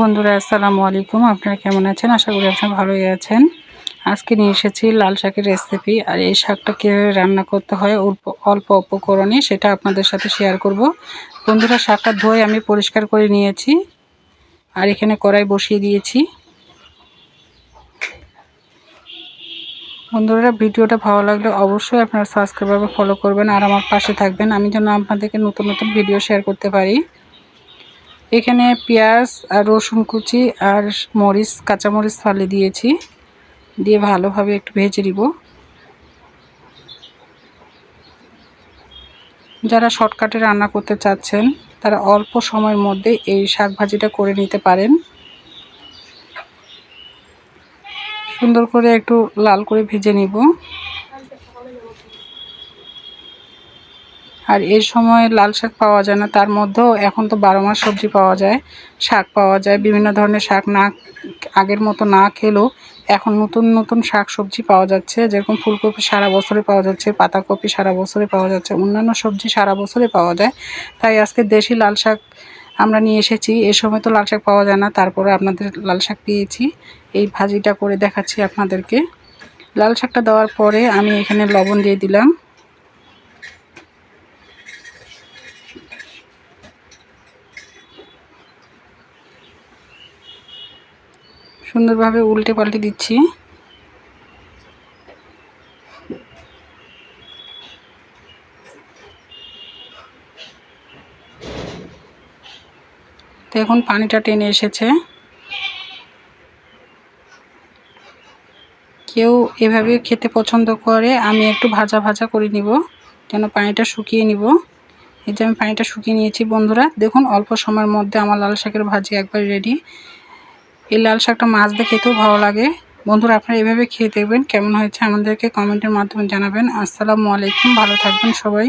বন্ধুরা, আসসালামু আলাইকুম। আপনারা কেমন আছেন? আশা করি আপনারা ভালোই আছেন। আজকে নিয়ে এসেছি লাল শাকের রেসিপি আর এই শাকটা কীভাবে রান্না করতে হয়, অল্প অল্প উপকরণে সেটা আপনাদের সাথে শেয়ার করব। বন্ধুরা, শাকটা ধুয়ে আমি পরিষ্কার করে নিয়েছি, আর এখানে কড়াই বসিয়ে দিয়েছি। বন্ধুরা, ভিডিওটা ভালো লাগলে অবশ্যই আপনারা সাবস্ক্রাইব ফলো করবেন, আর আমার পাশে থাকবেন। আমি যেন আপনাদেরকে নতুন নতুন ভিডিও শেয়ার করতে পারি। এখানে পেঁয়াজ আর রসুন কুচি আর মরিচ, কাঁচামরিচ ফালে দিয়েছি। দিয়ে ভালোভাবে একটু ভেজে দিব যারা শর্টকাটে রান্না করতে চাচ্ছেন, তারা অল্প সময়ের মধ্যে এই শাক ভাজিটা করে নিতে পারেন। সুন্দর করে একটু লাল করে ভেজে নিব। আর এই সময় লাল শাক পাওয়া যায় না। তার মধ্যেও এখন তো বারো মাস সবজি পাওয়া যায়, শাক পাওয়া যায়, বিভিন্ন ধরনের শাক না আগের মতো না খেলেও এখন নতুন নতুন শাক সবজি পাওয়া যাচ্ছে। যেরকম ফুলকপি সারা বছরে পাওয়া যাচ্ছে, পাতাকপি সারা বছরে পাওয়া যাচ্ছে, অন্যান্য সবজি সারা বছরে পাওয়া যায়। তাই আজকে দেশি লাল শাক আমরা নিয়ে এসেছি। এ সময় তো লাল শাক পাওয়া যায় না, তারপরে আপনাদের লাল শাক পেয়েছি। এই ভাজিটা করে দেখাচ্ছি আপনাদেরকে। লাল শাকটা দেওয়ার পরে আমি এখানে লবণ দিয়ে দিলাম। সুন্দরভাবে উল্টে পাল্টে দিচ্ছি। তো এখন পানিটা টেনে এসেছে। কেউ এভাবে খেতে পছন্দ করে, আমি একটু ভাজা ভাজা করে নিব, যেন পানিটা শুকিয়ে নিব। এই যে আমি পানিটা শুকিয়ে নিয়েছি, বন্ধুরা, দেখুন, অল্প সময়ের মধ্যে আমার লাল শাকের ভাজি একবার রেডি এই লাল শাকটা মাছ দিয়ে খেতেও ভালো লাগে। বন্ধুরা, আপনারা এভাবে খেয়ে দেখবেন কেমন হয়েছে আমাদেরকে কমেন্টের মাধ্যমে জানাবেন। আসসালামু আলাইকুম, ভালো থাকবেন সবাই।